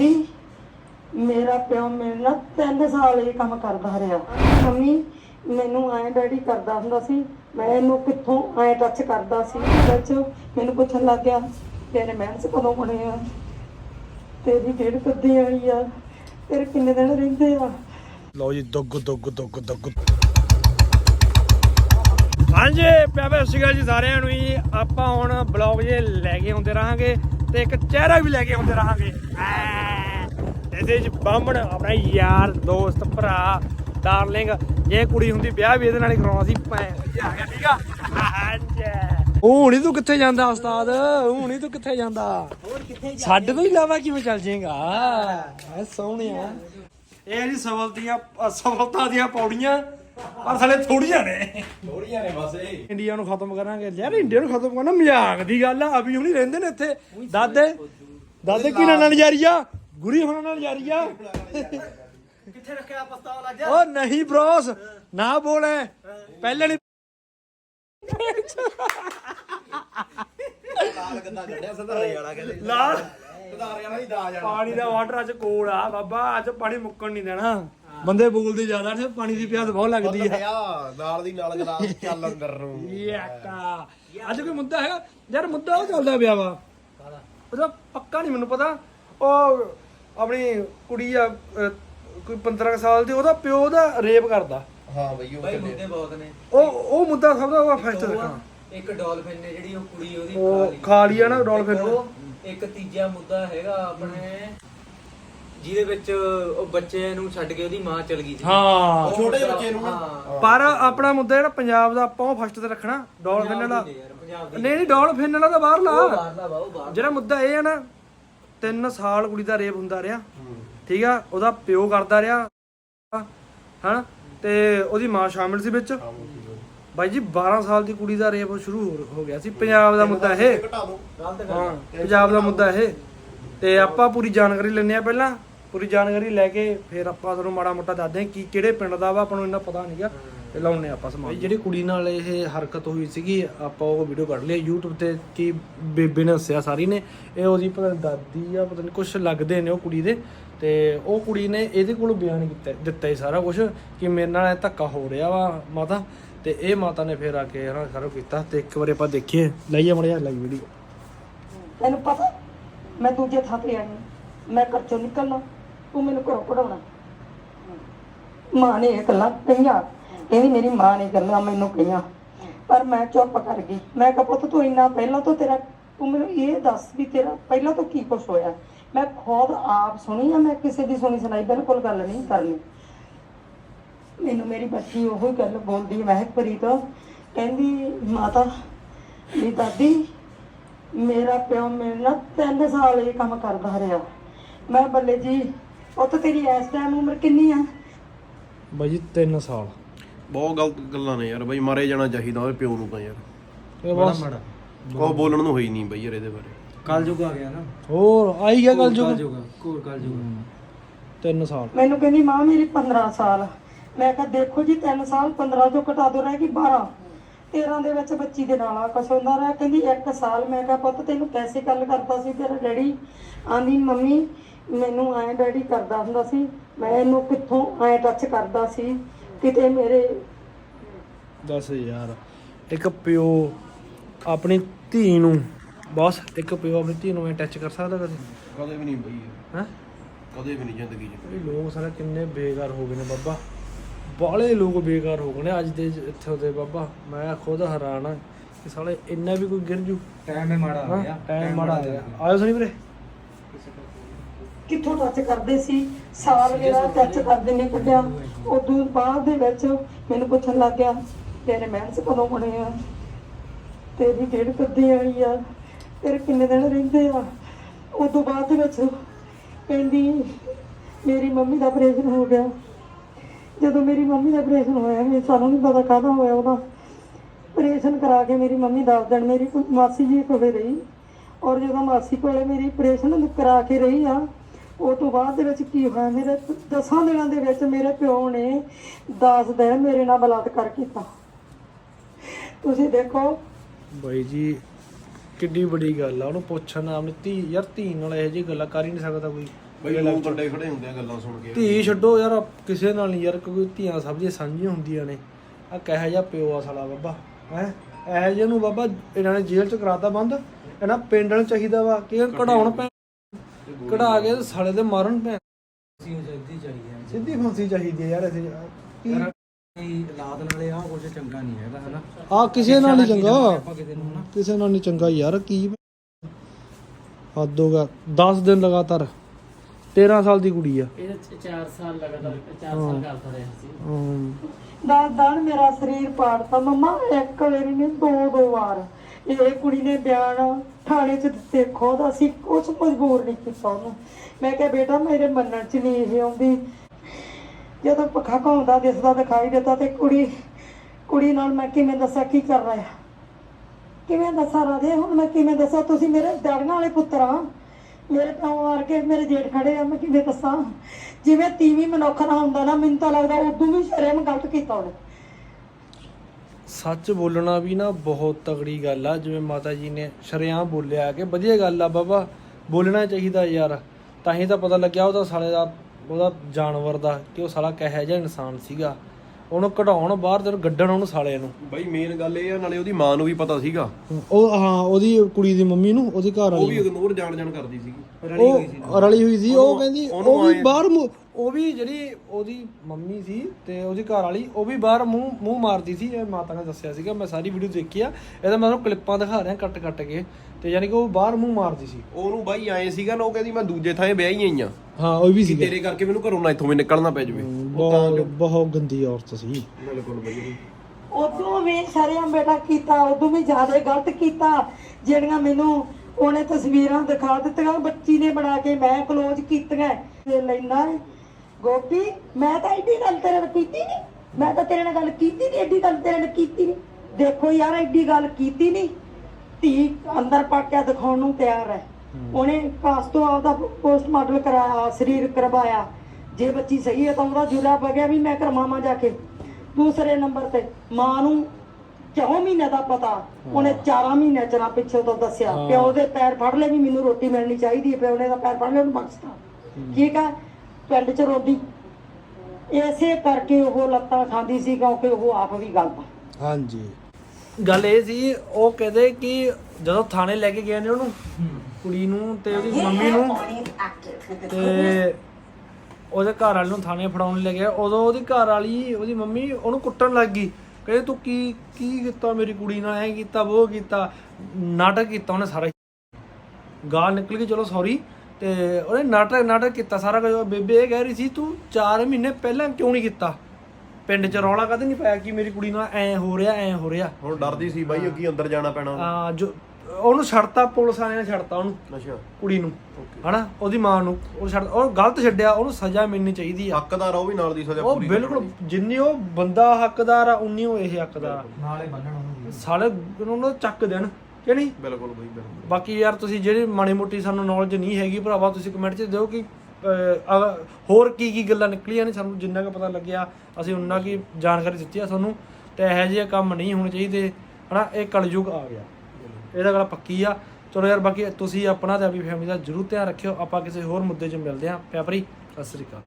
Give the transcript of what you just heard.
ਦਾਦੀ ਮੇਰਾ ਪਿਓ ਮੇਰੇ ਨਾਲ ਤਿੰਨ ਸਾਲ ਇਹ ਕੰਮ ਕਰਦਾ ਰਿਹਾ। ਮੰਮੀ, ਮੈਨੂੰ ਐ ਡੈਡੀ ਕਰਦਾ ਹੁੰਦਾ ਸੀ, ਮੈਂ ਇਹਨੂੰ ਕਿੱਥੋਂ ਐ ਟੱਚ ਕਰਦਾ ਸੀ ਵਿੱਚ ਮੈਨੂੰ ਪੁੱਛਣ ਲੱਗ ਗਿਆ, ਤੇਰੇ ਮਹਿੰਸ ਕਦੋਂ ਬਣੇ ਆ? ਤੇਰੀ ਡੇਢ ਕੱਦੀ ਆਈ ਆ? ਤੇਰੇ ਕਿੰਨੇ ਦਿਨ ਰਹਿੰਦੇ ਆ? ਲਓ ਜੀ, ਦੁੱਗ ਦੁੱਗ ਦੁੱਗ ਦੁੱਗ। ਹਾਂਜੀ, ਪਿਆਰੇ ਸਿਗਾ ਜੀ ਸਾਰਿਆਂ ਨੂੰ ਜੀ। ਆਪਾਂ ਹੁਣ ਬਲੌਗ ਜੇ ਲੈ ਕੇ ਆਉਂਦੇ ਰਹਾਂਗੇ। ਤੇ ਇੱਕ ਚਿਹਰਾ ਵੀ ਲੈ ਕੇ ਆਉਂਦੇ ਰਹਾਂਗੇ। ਐ, ਇਹਦੇ ਚ ਬਾਹਮਣ ਆਪਣਾ ਯਾਰ ਦੋਸਤ ਭਰਾ ਡਾਰਲਿੰਗ ਜੇ ਕੁੜੀ ਹੁੰਦੀ ਵਿਆਹ ਵੀ ਇਹਦੇ ਨਾਲ ਹੀ ਕਰਾਉਣਾ ਸੀ ਭੈਣ ਆ ਗਿਆ ਠੀਕ ਆ? ਹਾਂਜੀ। ਹੁਣ ਹੀ ਤੂੰ ਕਿੱਥੇ ਜਾਂਦਾ ਉਸਤਾਦ? ਹੁਣ ਹੀ ਤੂੰ ਕਿੱਥੇ ਜਾਂਦਾ? ਸਾਡੇ ਤੋਂ ਇਲਾਵਾ ਕਿਵੇਂ ਚੱਲ ਜਾਏਗਾ? ਐ ਸੋਹਣਿਆ। ਇਹ ਜੀ ਸਫਲ ਦੀਆਂ ਸਫਲਤਾ ਦੀਆਂ ਪੌੜੀਆਂ। ਪਰ ਸਾਲੇ ਥੋੜੀਆਂ ਨੇ। ਥੋੜੀਆਂ ਨੇ ਬਸ ਇਹ। ਇੰਡੀਆ ਨੂੰ ਖਤਮ ਕਰਾਂਗੇ। ਯਾਰ ਇੰਡੀਆ ਨੂੰ ਖਤਮ ਕਰਨਾ ਮਜ਼ਾਕ ਦੀ ਗੱਲ ਆ। ਅਭੀ ਹੁਣੀ ਰਹਿੰਦੇ ਨੇ ਇੱਥੇ। ਦਾਦੇ ਦਾਦੇ ਕੀ ਨਾਲ ਨਜ਼ਾਰੀਆ ਗੁਰੀ ਹੋਣਾ ਨਾਲ ਨਜ਼ਾਰੀਆ ਕਿੱਥੇ ਰੱਖਿਆ ਪਸਤਾਵ ਲੱਗ ਓ ਨਹੀਂ ਬ੍ਰੋਸ ਨਾ ਬੋਲੇ ਪਹਿਲੇ ਨਹੀਂ ਲਾਲ ਗੰਦਾ ਕੱਢਿਆ ਸਦਾਰੇ ਵਾਲਾ ਕਹਿੰਦੇ। ਲਾਲ ਸਦਾਰੇ ਵਾਲਾ ਹੀ ਦਾਜ ਵਾਲਾ। ਪਾਣੀ ਦਾ ਵਾਟਰ ਅੱਜ ਕੋਲ ਆ। ਬਾਬਾ ਅੱਜ ਪਾਣੀ ਮੁੱਕਣ ਨਹੀਂ ਦੇਣਾ। ਬੰਦੇ ਬੋਲਦੇ ਜ਼ਿਆਦਾ ਨੇ ਪਾਣੀ ਦੀ ਪਿਆਸ ਬਹੁਤ ਲੱਗਦੀ ਆ ਆ ਨਾਲ ਦੀ ਨਾਲ ਗਲਾਸ ਚੱਲ ਅੰਦਰ ਨੂੰ। ਯਾਕਾ। ਅੱਜ ਕੋਈ ਮੁੱਦਾ ਹੈਗਾ? ਯਾਰ ਮੁੱਦਾ ਉਹ ਚੱਲਦਾ ਪਿਆ ਵਾ। ਉਹਦਾ ਪੱਕਾ ਨਹੀਂ ਮੈਨੂੰ ਪਤਾ। ਉਹ ਆਪਣੀ ਕੁੜੀ ਆ ਅਹ, ਕੋਈ 15 ਕੁ ਸਾਲ ਦੀ ਉਹਦਾ ਪਿਓ ਦਾ ਰੇਪ ਕਰਦਾ। ਹਾਂ ਬਈ ਉਹ ਬਈ ਕਹਿੰਦੇ ਮੁੱਦੇ ਬਹੁਤ ਨੇ। ਉਹ ਉਹ ਮੁੱਦਾ ਸਭ ਫੈਸਟ ਦੋ ਆ, ਰੱਖਣਾ ਇੱਕ ਡਾਲਫਿਨ ਨੇ ਜਿਹੜੀ ਉਹ ਕੁੜੀ ਉਹਦੀ ਉਹ ਖਾ ਲਈ। ਖਾ ਲਈ ਆ ਨਾ ਡਾਲਫਿਨ। ਨੇ। ਉਹ, ਇੱਕ ਤੀਜਾ ਮੁੱਦਾ ਹੈਗਾ ਆਪਣੇ ਜਿਹਦੇ ਵਿੱਚ ਉਹ ਬੱਚੇ ਨੂੰ ਛੱਡ ਕੇ ਉਹਦੀ ਮਾਂ ਚਲ ਗਈ ਸੀ। ਹਾਂ। ਉਹ ਛੋਟੇ ਬੱਚੇ ਨੂੰ ਨਾ। ਹਾਂ। ਪਰ ਆਪਣਾ ਮੁੱਦਾ ਜਿਹੜਾ ਪੰਜਾਬ ਦਾ ਆਪਾਂ ਉਹ ਫਸਟ ਤੇ ਰੱਖਣਾ ਡਾਲਫਿਨ ਵਾਲਾ। ਪੰਜਾਬ ਦੀ ਨੇ ਯਾਰ, ਪੰਜਾਬ ਦੀ। ਨਹੀਂ ਨਹੀਂ ਡਾਲਫਿਨ ਵਾਲਾ ਤਾਂ ਉਹ ਬਾਹਰਲਾ ਬਾਹਰਲਾ ਵਾ ਉਹ ਬਾਹਰ ਜਿਹੜਾ ਮੁੱਦਾ ਇਹ ਆ ਨਾ 3 ਸਾਲ ਕੁੜੀ ਦਾ ਰੇਪ ਹੁੰਦਾ ਰਿਹਾ। ਠੀਕ ਆ ਉਹਦਾ ਪਿਓ ਕਰਦਾ ਰਿਹਾ। ਹਾਂ ਤੇ ਉਹਦੀ ਮਾਂ ਸ਼ਾਮਿਲ ਸੀ ਵਿੱਚ। ਬਾਈ ਜੀ 12 ਸਾਲ ਦੀ ਕੁੜੀ ਦਾ ਰੇਪ ਸ਼ੁਰੂ ਹੋ- ਹੋ ਗਿਆ ਸੀ। ਪੰਜਾਬ ਦਾ ਮੁੱਦਾ ਇਹ। ਘਟਾ ਦੋ। ਗਲਤ ਗੱਲ ਹਾਂ ਪੰਜਾਬ ਦਾ ਮੁੱਦਾ ਇਹ। ਤੇ ਆਪਾਂ ਪੂਰੀ ਜਾਣਕਾਰੀ ਲੈਣੇ ਆ ਪਹਿਲਾਂ। ਪੂਰੀ ਜਾਣਕਾਰੀ ਲੈ ਕੇ ਫਿਰ ਆਪਾਂ ਤੁਹਾਨੂੰ ਮਾੜਾ ਮੋਟਾ ਦੱਸਦੇ ਹਾਂ ਕਿ ਕਿਹੜੇ ਪਿੰਡ ਦਾ ਵਾ ਆਪਾਂ ਨੂੰ ਇੰਨਾ ਪਤਾ ਨਹੀਂਗਾ ਤੇ ਲਾਉਣੇ ਆਪਾਂ ਸਮਾਨ। ਜਿਹੜੀ ਕੁੜੀ ਨਾਲ ਇਹ ਹਰਕਤ ਹੋਈ ਸੀਗੀ ਆਪਾਂ ਉਹ ਵੀਡੀਓ ਕੱਢ ਲਈ YouTube ਤੇ ਕੀ ਬੇਬੇ ਨੇ ਦੱਸਿਆ ਸਾਰੀ ਨੇ ਇਹ ਉਹਦੀ ਪਤਾ ਨੀ ਦਾਦੀ ਆ ਪਤਾ ਨਹੀਂ ਕੁਝ ਲੱਗਦੇ ਨੇ ਉਹ ਕੁੜੀ ਦੇ ਤੇ ਉਹ ਕੁੜੀ ਨੇ ਇਹਦੇ ਕੋਲੋਂ ਬਿਆਨ ਕੀਤਾ ਦਿੱਤਾ ਹੀ ਸਾਰਾ ਕੁਝ ਕਿ ਮੇਰੇ ਨਾਲ ਇਹ ਧੱਕਾ ਹੋ ਰਿਹਾ ਵਾ ਮਾਤਾ ਤੇ ਇਹ ਮਾਤਾ ਨੇ ਫਿਰ ਆ ਕੇ ਇਹਨਾਂ ਸਾਰਾ ਕੀਤਾ ਤੇ ਇੱਕ ਵਾਰੀ ਆਪਾਂ ਦੇਖੀਏ। ਲਈਏ ਮੜਿਆ ਲਾਈ ਵੀਡੀਓ ਤੈਨੂੰ ਪਤਾ ਮੈਂ ਦੂਜੇ ਥਾਂ ਤੇ ਆਈ ਹਾਂ। ਮੈਂ ਘਰ ਚੋਂ ਨਿਕਲਣਾ। ਤੂੰ ਮੈਨੂੰ ਘਰੋਂ ਕਢਾਉਣਾ। ਮਾਂ ਨੇ ਇਹ ਗੱਲਾਂ ਕਹੀਆਂ। ਇਹ ਵੀ ਮੇਰੀ ਮਾਂ ਨੇ ਗੱਲਾਂ ਮੈਨੂੰ ਕਹੀਆਂ। ਪਰ ਮੈਂ ਚੁੱਪ ਕਰ ਗਈ। ਮੈਂ ਕਿਹਾ, ਪੁੱਤ ਤੂੰ ਇੰਨਾ ਪਹਿਲਾਂ ਤੋਂ ਤੇਰਾ, ਤੂੰ ਮੈਨੂੰ ਇਹ ਦੱਸ ਵੀ ਤੇਰਾ ਪਹਿਲਾਂ ਤੋਂ ਕੀ ਕੁਛ ਹੋਇਆ? ਮੈਂ ਖੁਦ ਆਪ ਸੁਣੀ ਆ, ਮੈਂ ਕਿਸੇ ਦੀ ਸੁਣੀ ਸੁਣਾਈ ਬਿਲਕੁਲ ਗੱਲ ਨਹੀਂ ਕਰਨੀ। ਮੈਨੂੰ ਮੇਰੀ ਬੱਚੀ ਉਹੀ ਗੱਲ ਬੋਲਦੀ ਮਹਿਕਪਰੀ ਤੋਂ ਕਹਿੰਦੀ, ਮਾਤਾ, ਵੀ ਦਾਦੀ, ਮੇਰਾ ਪਿਓ ਮੇਰੇ ਨਾਲ ਤਿੰਨ ਸਾਲ ਇਹ ਕੰਮ ਕਰਦਾ ਰਿਹਾ। ਮੈਂ ਬੱਲੇ, ਜੀ ਪੁੱਤ ਤੇਰੀ ਇਸ ਟਾਈਮ ਉਮਰ ਕਿੰਨੀ ਆ? ਬਾਈ ਜੀ 3 ਸਾਲ। ਬਹੁਤ ਗਲਤ ਗੱਲਾਂ ਨੇ ਯਾਰ ਬਈ ਮਾਰੇ ਜਾਣਾ ਚਾਹੀਦਾ ਉਹਦੇ ਪਿਓ ਨੂੰ ਤਾਂ ਯਾਰ। ਇਹ ਬਸ। ਉਹ ਬੋਲਣ ਨੂੰ ਹੋਈ ਨਹੀਂ ਬਈ ਯਾਰ ਇਹਦੇ ਬਾਰੇ। ਕੱਲ ਜੁਗ ਆ ਗਿਆ ਨਾ। ਹੋਰ ਆਈ ਗਿਆ ਗੱਲ ਜੋ ਜੁਗ ਕੋਰ ਕੱਲ ਜੁਗ 3 ਸਾਲ। ਮੈਨੂੰ ਕਹਿੰਦੀ ਮਾਂ ਮੇਰੀ 15 ਸਾਲ ਮੈਂ ਕਿਹਾ ਦੇਖੋ ਜੀ 3 ਸਾਲ 15 ਤੋਂ ਘਟਾ ਦੋ ਰਹਿ ਗਈ 12 13 ਦੇ ਵਿੱਚ ਬੱਚੀ ਦੇ ਨਾਲ ਆ ਕੁਛ ਹੁੰਦਾ ਰਿਹਾ? ਕਹਿੰਦੀ 1 ਸਾਲ। ਮੈਂ ਕਿਹਾ ਪੁੱਤ ਤੈਨੂੰ ਕੈਸੇ ਗੱਲ ਕਰਦਾ ਸੀ? ਤੇਰਾ ਡੈਡੀ ਆਂਦੀ ਮੰਮੀ ਮੈਨੂੰ ਐ ਡੈਡੀ ਕਰਦਾ ਹੁੰਦਾ ਸੀ ਮੈਂ ਇਹਨੂੰ ਕਿੱਥੋਂ ਐ ਟੱਚ ਕਰਦਾ ਸੀ ਕਿਤੇ ਮੇਰੇ ਦੱਸ ਯਾਰ ਇੱਕ ਪਿਓ ਆਪਣੀ ਧੀ ਨੂੰ ਬਸ ਇੱਕ ਪਿਓ ਆਪਣੀ ਧੀ ਨੂੰ ਟੱਚ ਕਰ ਸਕਦਾ ਕਦੇ? ਕਦੇ ਵੀ ਨਹੀਂ ਬਈ। ਹੈ? ਕਦੇ ਵੀ ਨਹੀਂ ਜ਼ਿੰਦਗੀ 'ਚ। ਲੋਕ ਸਾਰੇ ਕਿੰਨੇ ਬੇਕਾਰ ਹੋ ਗਏ ਨੇ ਬਾਬਾ। ਬਾਲੇ ਲੋਕ ਬੇਕਾਰ ਹੋ ਗਏ ਨੇ ਅੱਜ ਦੇ ਇੱਥੇ ਦੇ ਬਾਬਾ। ਮੈਂ ਖੁਦ ਹੈਰਾਨ ਆ ਕਿ ਸਾਲੇ ਇੰਨਾ ਵੀ ਕੋਈ ਗਿਰ ਜੂ। ਟਾਈਮ ਹੀ ਮਾੜਾ ਆ ਗਿਆ। ਟਾਈਮ ਮਾੜਾ ਆ ਗਿਆ। ਆਇਓ ਸੁਣੀ ਵੀਰੇ ਕਿੱਥੋਂ ਟੱਚ ਕਰਦੇ ਸੀ? ਸਾਲ ਮੇਰਾ ਟੱਚ ਕਰਦੇ ਨੇ ਕੱਢਿਆ ਉਦੋਂ ਬਾਅਦ ਦੇ ਵਿੱਚ ਮੈਨੂੰ ਪੁੱਛਣ ਲੱਗ ਗਿਆ, ਤੇਰੇ ਮਹਿੰਸ ਕਦੋਂ ਬਣੇ ਆ? ਤੇਰੀ ਡੇਢ ਕੱਦੀ ਆਈ ਆ? ਤੇਰੇ ਕਿੰਨੇ ਦਿਨ ਰਹਿੰਦੇ ਆ? ਉਦੋਂ ਬਾਅਦ ਦੇ ਵਿੱਚ ਕਹਿੰਦੀ, ਮੇਰੀ ਮੰਮੀ ਦਾ ਆਪਰੇਸ਼ਨ ਹੋ ਗਿਆ। ਜਦੋਂ ਮੇਰੀ ਮੰਮੀ ਦਾ ਆਪਰੇਸ਼ਨ ਹੋਇਆ ਵੀ ਸਾਨੂੰ ਨਹੀਂ ਪਤਾ ਕਾਹਦਾ ਹੋਇਆ ਉਹਦਾ। ਆਪਰੇਸ਼ਨ ਕਰਾ ਕੇ ਮੇਰੀ ਮੰਮੀ ਦੱਸ ਦਿਨ ਮੇਰੀ ਮਾਸੀ ਜੀ ਕੋਲੇ ਰਹੀ। ਔਰ ਜਦੋਂ ਮਾਸੀ ਕੋਲੇ ਮੇਰੀ ਆਪਰੇਸ਼ਨ ਕਰਾ ਕੇ ਰਹੀ ਆ ਉਹ ਤੋਂ ਬਾਅਦ ਦੇ ਵਿੱਚ ਕੀ ਹੋਇਆ? ਮੇਰੇ ਦਸਾਂ ਦਿਨਾਂ ਦੇ ਵਿੱਚ ਮੇਰੇ ਪਿਓ ਨੇ 10 ਦਿਨ ਮੇਰੇ ਨਾਲ ਬਲਾਤਕਾਰ ਕੀਤਾ। ਤੁਸੀਂ ਦੇਖੋ। ਬਾਈ ਜੀ ਕਿੱਡੀ ਵੱਡੀ ਗੱਲ ਆ ਉਹਨੂੰ ਪੁੱਛਣ ਆਪਣੀ ਧੀ ਯਾਰ ਧੀ ਨਾਲ ਇਹੋ ਜਿਹੀ ਗੱਲਾਂ ਕਰ ਹੀ ਨਹੀਂ ਸਕਦਾ ਕੋਈ। ਬਈ ਲੋਕ ਵੱਡੇ ਖੜੇ ਹੁੰਦੇ ਆ ਗੱਲਾਂ ਸੁਣ ਕੇ। ਧੀ ਛੱਡੋ ਯਾਰ ਕਿਸੇ ਨਾਲ ਨਹੀਂ ਯਾਰ ਕਿਉਂਕਿ ਧੀਆਂ ਸਭ ਦੀਆਂ ਸਾਂਝੀਆਂ ਹੁੰਦੀਆਂ ਨੇ। ਆ ਕਹੇ ਜਿਹਾ ਪਿਓ ਆ ਸਾਲਾ ਬਾਬਾ ਹੈ? ਇਹ ਜਿਹੇ ਨੂੰ ਬਾਬਾ ਇਹਨਾਂ ਨੇ ਜੇਲ੍ਹ ਚ ਕਰਾਤਾ ਬੰਦ ਇਹਨਾਂ ਪਿੰਡਣ ਚਾਹੀਦਾ ਵਾ ਕਿ ਕਢਾਉਣ ਪੈ ਕਢਾ ਕੇ ਤੇ ਸਾਲੇ ਦੇ ਮਾਰਨ ਪੈ ਸੀ ਉਹ ਜਲਦੀ ਚਾਹੀਏ ਸਿੱਧੀ ਫਾਂਸੀ ਚਾਹੀਦੀ ਹੈ ਯਾਰ ਇਥੇ ਕੀ ਇਹ ਲਾਦ ਨਾਲੇ ਆ ਕੁਝ ਚੰਗਾ ਨਹੀਂ ਹੈਗਾ ਹਨਾ? ਆ ਕਿਸੇ ਨਾਲ ਨਹੀਂ ਚੰਗਾ। ਆਪਾਂ ਕਿਤੇ ਨੂੰ ਨਾ ਕਿਸੇ ਨਾਲ ਨਹੀਂ ਚੰਗਾ ਯਾਰ ਕੀ ਹੱਦ ਹੋ ਗਿਆ। 10 ਦਿਨ ਲਗਾਤਾਰ। 13 ਸਾਲ ਦੀ ਕੁੜੀ ਆ। ਇਹ 4 ਸਾਲ ਲਗਾਤਾਰ 4 ਸਾਲ ਕਰਦਾ ਰਿਹਾ ਸੀ। ਹਮ, ਦਸ ਦਿਨ ਮੇਰਾ ਸਰੀਰ ਪਾੜਤਾ ਮੰਮਾ ਇੱਕ ਵਾਰੀ ਨਹੀਂ ਦੋ ਦੋ ਵਾਰ। ਇਹ ਕੁੜੀ ਨੇ ਬਿਆਨ ਥਾਣੇ 'ਚ ਦਿੱਤੇ, ਖੁਦ ਅਸੀਂ ਕੁਝ ਮਜਬੂਰ ਨਹੀਂ ਕੀਤਾ ਉਹਨੂੰ। ਮੈਂ ਕਿਹਾ, ਬੇਟਾ, ਮੇਰੇ ਮੰਨਣ 'ਚ ਨਹੀਂ ਇਹ ਆਉਂਦੀ। ਜਦੋਂ ਪੱਖਾ ਘਾਉਂਦਾ ਦਿਸਦਾ, ਦਿਖਾਈ ਦਿੱਤਾ ਤੇ ਕੁੜੀ ਕੁੜੀ ਨਾਲ ਮੈਂ ਕਿਵੇਂ ਦੱਸਾਂ, ਕੀ ਕਰ ਰਿਹਾ? ਕਿਵੇਂ ਦੱਸਾਂ ਰਾਧੇ ਹੁਣ ਮੈਂ ਕਿਵੇਂ ਦੱਸਾਂ? ਤੁਸੀਂ ਮੇਰੇ ਦੜੀਆਂ ਵਾਲੇ ਪੁੱਤਰ ਆ। ਮੇਰੇ ਪਿਓ ਵਰਗੇ ਮੇਰੇ ਜੇਠ ਖੜੇ ਆ, ਮੈਂ ਕਿਵੇਂ ਦੱਸਾਂ? ਜਿਵੇਂ ਤੀਵੀਂ ਮਨੁੱਖ ਨਾ ਹੁੰਦਾ ਨਾ, ਮੈਨੂੰ ਤਾਂ ਲੱਗਦਾ ਉਦੋਂ ਵੀ ਸ਼ਰਮ ਗਲਤ ਕੀਤਾ ਉਹਨੇ। ਸੱਚ ਬੋਲਣਾ ਵੀ ਨਾ ਬਹੁਤ ਤਗੜੀ ਗੱਲ ਆ। ਜਿਵੇਂ ਮਾਤਾ ਜੀ ਨੇ ਸ਼ਰਿਆਂ ਬੋਲਿਆ ਕਿ ਵਧੀਆ ਗੱਲ ਆ ਬਾਬਾ ਬੋਲਣਾ ਚਾਹੀਦਾ ਯਾਰ। ਤਾਂ ਹੀ ਤਾਂ ਪਤਾ ਲੱਗਿਆ ਉਹਦਾ ਸਾਲੇ ਦਾ ਉਹਦਾ ਜਾਨਵਰ ਦਾ ਕਿ ਉਹ ਸਾਲਾ ਕਿਹੋ ਜਿਹਾ ਇਨਸਾਨ ਸੀਗਾ। ਉਹਨੂੰ ਕਢਾਉਣ ਬਾਹਰ ਤੇ ਗੱਡਣ ਉਹਨੂੰ ਸਾਲੇ ਨੂੰ। ਬਈ ਮੇਨ ਗੱਲ ਇਹ ਆ ਨਾਲੇ ਉਹਦੀ ਮਾਂ ਨੂੰ ਵੀ ਪਤਾ ਸੀਗਾ। ਉਹ ਹਾਂ ਉਹਦੀ ਕੁੜੀ ਦੀ ਮੰਮੀ ਨੂੰ ਉਹਦੀ ਘਰ ਉਹ ਵਾਲੀ ਵੀ ਇਗਨੋਰ ਜਾਣ ਜਾਣ ਕਰਦੀ ਸੀਗੀ। ਉਹ ਰਲੀ ਹੋਈ ਸੀ ਉਹ ਕਹਿੰਦੀ ਉਹ ਵੀ ਬਾਹਰ ਉਹ ਵੀ ਜਿਹੜੀ ਉਹਦੀ ਮੰਮੀ ਸੀ ਤੇ ਉਹਦੀ ਘਰ ਵਾਲੀ ਉਹ ਵੀ ਬਾਹਰ ਮੂੰਹ ਮੂੰਹ ਮਾਰਦੀ ਸੀ। ਇਹ ਮਾਤਾ ਨੇ ਦੱਸਿਆ ਸੀਗਾ ਮੈਂ ਸਾਰੀ ਵੀਡੀਓ ਦੇਖੀ ਆ। ਇਹਦਾ ਮੈਂ ਤੁਹਾਨੂੰ ਕਲਿੱਪਾਂ ਦਿਖਾ ਰਿਹਾ ਕੱਟ ਕੱਟ ਕੇ। ਤੇ ਯਾਨੀ ਕਿ ਉਹ ਬਾਹਰ ਮੂੰਹ ਮਾਰਦੀ ਸੀ। ਉਹਨੂੰ ਬਾਈ ਆਏ ਸੀਗਾ ਨਾ ਉਹ ਕਹਿੰਦੀ ਮੈਂ ਦੂਜੇ ਥਾਂ ਵਿਆਹੀ ਆਈ ਆ। ਹਾਂ ਉਹ ਵੀ ਸੀ ਤੇਰੇ ਕਰਕੇ ਮੈਨੂੰ ਘਰੋਂ ਨਾ ਇੱਥੋਂ ਵੀ ਨਿਕਲਣਾ ਪੈ ਜਾਵੇ। ਬਹੁਤ ਬਹੁਤ ਗੰਦੀ ਔਰਤ ਸੀ। ਬਿਲਕੁਲ ਬਈ ਉਦੋਂ ਵੀ ਸ਼ਰਿਆਮ ਬੇਟਾ ਕੀਤਾ ਉਦੋਂ ਵੀ ਜ਼ਿਆਦਾ ਗਲਤ ਕੀਤਾ। ਜਿਹੜੀਆਂ ਮੈਨੂੰ ਉਹਨੇ ਤਸਵੀਰਾਂ ਦਿਖਾ ਦਿੱਤੀਆਂ ਬੱਚੀ ਨੇ ਬਣਾ ਕੇ ਮੈਂ ਕਲੋਜ਼ ਕੀਤੀਆਂ। ਤੇ ਲੈਣਾ ਗੋਪੀ ਮੈਂ ਤਾਂ ਐਡੀ ਗੱਲ ਤੇਰੇ ਨਾਲ ਕੀਤੀ ਨਹੀਂ ਮੈਂ ਤਾਂ ਤੇਰੇ ਨਾਲ ਗੱਲ ਕੀਤੀ ਨਹੀਂ ਐਡੀ ਗੱਲ ਤੇਰੇ ਨਾਲ ਕੀਤੀ ਨਹੀਂ ਦੇਖੋ ਯਾਰ ਐਡੀ ਗੱਲ ਕੀਤੀ ਨਹੀਂ ਧੀ ਅੰਦਰ ਪਾ ਕੇ ਦਿਖਾਉਣ ਨੂੰ ਤਿਆਰ ਹੈ। ਉਹਨੇ ਕਾਸ ਤੋਂ ਆਪਦਾ ਪੋਸਟਮਾਰਟਮ ਕਰਾਇਆ ਸਰੀਰ ਕਰਵਾਇਆ। ਜੇ ਬੱਚੀ ਸਹੀ ਹੈ ਤਾਂ ਉਹਦਾ ਜੁਰਾ ਵਗਿਆ ਵੀ ਮੈਂ ਕਰਵਾਵਾਂ ਜਾ ਕੇ। ਦੂਸਰੇ ਨੰਬਰ ਤੇ ਮਾਂ ਨੂੰ ਚੌ ਮਹੀਨੇ ਦਾ ਪਤਾ। ਉਹਨੇ 4 ਮਹੀਨੇ ਚਰਾ ਪਿੱਛੇ ਤੋਂ ਦੱਸਿਆ। ਪਿਓ ਦੇ ਪੈਰ ਫੜ ਲੈ ਵੀ ਮੈਨੂੰ ਰੋਟੀ ਮਿਲਣੀ ਚਾਹੀਦੀ ਹੈ। ਪਿਓ ਨੇ ਦਾ ਪੈਰ ਫੜ ਲਿਆ ਉਹਨੂੰ ਬਖਸ਼ਤਾ। ਠੀਕ ਹੈ ਪਿੰਡ ਚ ਰੋਦੀ। ਇਸੇ ਕਰਕੇ ਉਹ ਲੱਤਾਂ ਖਾਂਦੀ ਸੀ ਕਿਉਂਕਿ ਉਹ ਆਪ ਵੀ ਗਲਤ ਆ। ਹਾਂਜੀ। ਗੱਲ ਇਹ ਸੀ ਉਹ ਕਹਿੰਦੇ ਕਿ ਜਦੋਂ ਥਾਣੇ ਲੈ ਕੇ ਗਏ ਨੇ ਉਹਨੂੰ ਕੁੜੀ ਨੂੰ ਤੇ ਉਹਦੀ ਮੰਮੀ ਨੂੰ ਤੇ ਉਹਦੇ ਘਰ ਵਾਲੇ ਨੂੰ ਥਾਣੇ ਫੜਾਉਣ ਲੈ ਗਿਆ। ਉਦੋਂ ਉਹਦੀ ਘਰ ਵਾਲੀ ਉਹਦੀ ਮੰਮੀ ਉਹਨੂੰ ਕੁੱਟਣ ਲੱਗ ਗਈ। ਕਹਿੰਦੇ ਤੂੰ ਕੀ ਕੀ ਕੀਤਾ? ਮੇਰੀ ਕੁੜੀ ਨਾਲ ਐ ਕੀਤਾ ਉਹ ਕੀਤਾ। ਨਾਟਕ ਕੀਤਾ ਉਹਨੇ ਸਾਰਾ ਹੀ। ਗਾਲ ਨਿਕਲ ਗਈ ਚਲੋ ਸੌਰੀ ਤੇ ਉਹਨੇ ਨਾਟਕ ਨਾਟਕ ਕੀਤਾ ਸਾਰਾ ਕੁਝ। ਬੇਬੇ ਇਹ ਕਹਿ ਰਹੀ ਸੀ ਤੂੰ 4 ਮਹੀਨੇ ਪਹਿਲਾਂ ਕਿਉਂ ਨਹੀਂ ਕੀਤਾ? ਪਿੰਡ 'ਚ ਰੌਲਾ ਕਦੇ ਨਹੀਂ ਪਾਇਆ ਕਿ ਮੇਰੀ ਕੁੜੀ ਨਾਲ ਐ ਹੋ ਰਿਹਾ ਐ ਹੋ ਰਿਹਾ? ਹੁਣ ਡਰਦੀ ਸੀ ਬਾਈ ਅੱਗੇ ਅੰਦਰ ਜਾਣਾ ਪੈਣਾ ਆ ਜੋ ਉਹਨੂੰ ਛੱਡਤਾ ਪੁਲਿਸ ਵਾਲਿਆਂ ਨੇ ਛੱਡਤਾ ਉਹਨੂੰ ਅੱਛਾ। ਕੁੜੀ ਨੂੰ। ਹਨਾ? ਉਹਦੀ ਮਾਂ ਨੂੰ। ਉਹ ਛੱਡ ਉਹ ਗਲਤ ਛੱਡਿਆ ਉਹਨੂੰ ਸਜ਼ਾ ਮਿਲਣੀ ਚਾਹੀਦੀ ਆ। ਹੱਕਦਾਰ ਉਹ ਵੀ ਨਾਲ ਦੀ ਸਜ਼ਾ ਉਹ ਪੂਰੀ ਬਿਲਕੁਲ ਜਿੰਨੀ ਉਹ ਬੰਦਾ ਹੱਕਦਾਰ ਆ ਉਨੀ ਉਹ ਇਹ ਹੱਕਦਾਰ ਨਾਲੇ ਬੰਨਣ ਉਹਨੂੰ ਸਾਲੇ ਉਹਨੂੰ ਚੱਕ ਦੇਣ। ਕਿ ਨਹੀਂ? ਬਿਲਕੁਲ ਬਈ ਬਿਲਕੁਲ। ਬਾਕੀ ਯਾਰ ਤੁਸੀਂ ਜਿਹੜੀ ਮਾੜੀ ਮੋਟੀ ਸਾਨੂੰ ਨੌਲੇਜ ਨਹੀਂ ਹੈਗੀ ਭਰਾਵਾ ਤੁਸੀਂ ਕਮੈਂਟ 'ਚ ਦਿਓ ਕਿ ਅਹ, ਹੋਰ ਕੀ ਕੀ ਗੱਲਾਂ ਨਿਕਲੀਆਂ ਨੇ ਸਾਨੂੰ ਜਿੰਨਾ ਕੁ ਪਤਾ ਲੱਗਿਆ ਅਸੀਂ ਉਨਾ ਕੀ ਜਾਣਕਾਰੀ ਦਿੱਤੀ ਆ ਤੁਹਾਨੂੰ। ਤੇ ਇਹੋ ਜਿਹੇ ਕੰਮ ਨਹੀਂ ਹੋਣੇ ਚਾਹੀਦੇ ਹਨਾ? ਇਹ ਕਲਯੁਗ ਆ ਗਿਆ। ਇਹਦਾ ਗੱਲ ਪੱਕੀ ਆ। ਚਲੋ ਯਾਰ ਬਾਕੀ ਤੁਸੀਂ ਆਪਣਾ ਤੇ ਆਪਣੀ ਫੈਮਿਲੀ ਦਾ ਜਰੂਰ ਧਿਆਨ ਰੱਖਿਓ। ਆਪਾਂ ਕਿਸੇ ਹੋਰ ਮੁੱਦੇ 'ਚ ਮਿਲਦੇ ਆਂ ਪਿਆਪਰੀ ਸਤਿ ਸ੍ਰੀ ਅਕਾਲ।